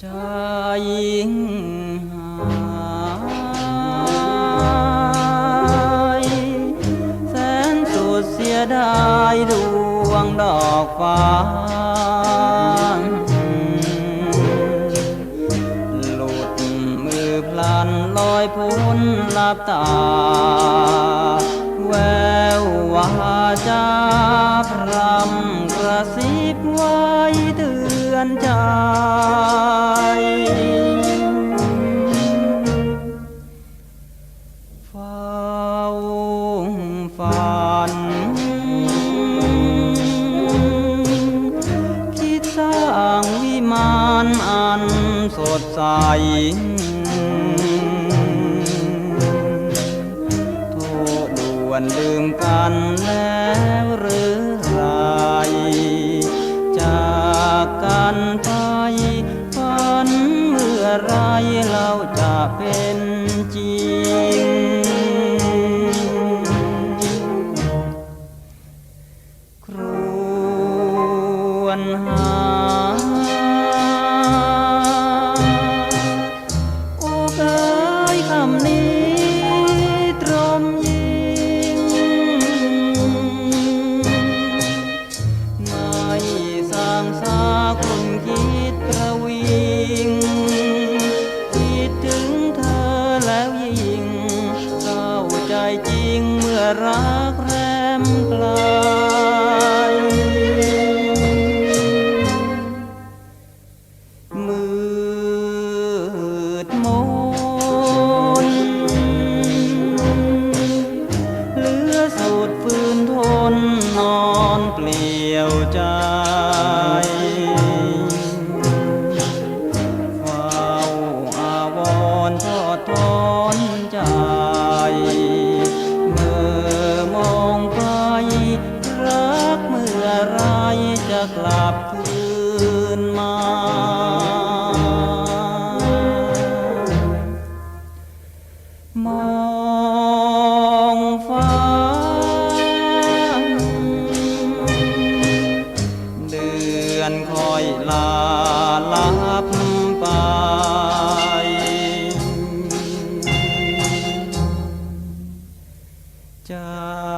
ใจหายแสนสุเสียดายดวงดอกฟ้าหลุดมือพลันลอยพ้นลับตา แวววาจาพรำกระซิบไว้ถึง อนใจ เฝ้าฝัน คิดสร้างวิมานอันสดใสโทษด่วนลืมกัน เราจะเป็นจริง รัก กลับคืนมา มองฟ้า เดือนคอยลาลับไปจะ